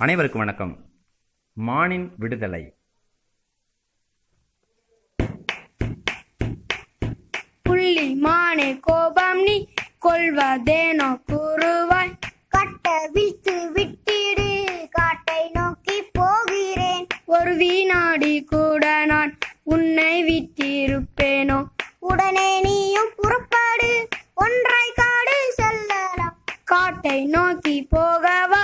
அனைவருக்கும் வணக்கம். மானின் விடுதலை. புள்ளி மானே கோபம் நீ கொள்வதேனோ கூறுவாய். கட்ட விழ்த்து விட்டிடு காட்டை நோக்கி போகிறேன். ஒரு வினாடி கூட நான் உன்னை விட்டிருப்பேனோ? உடனே நீயும் புறப்பாடு ஒன்றாய் காடு செல்லலாம். காட்டை நோக்கி போகவா?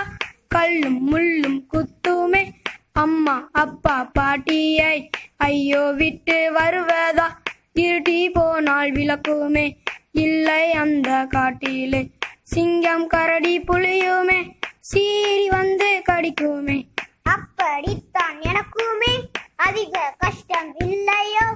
கல்லும் முள்ளும் குத்துமே. அம்மா அப்பா பாட்டியை ஐயோ விட்டு வருவதா? இருட்டி போனால் விளக்குமே. இல்லை அந்த காட்டிலே சிங்கம் கரடி புலியுமே சீறி வந்து கடிக்குமே. அப்படித்தான் எனக்குமே. அதிக கஷ்டம் இல்லையோ?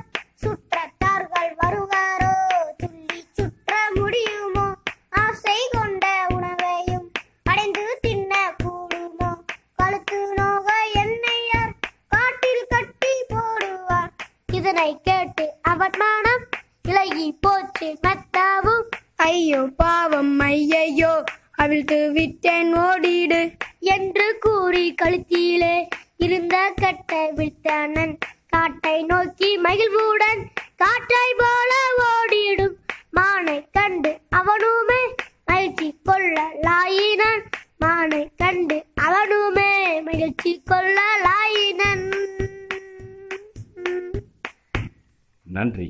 இதனை கேட்டு அவர் மனம் இலகி போச்சு மெத்தாவும் ஐயோ பாவம் ஐயையோ அவிழ்த்து விட்டேன் ஓடிடு. என்று கூறி கழுத்திலே இருந்த கட்ட விழ்த்தனன் காட்டை நோக்கி மகிழ்வுடன் காற்றை போல ஓடிடும். மானை கண்டு அவனுமே மகிழ்ச்சி கொள்ள லாயினன் மானை கண்டு அவனுமே மகிழ்ச்சி கொள்ள நன்றி.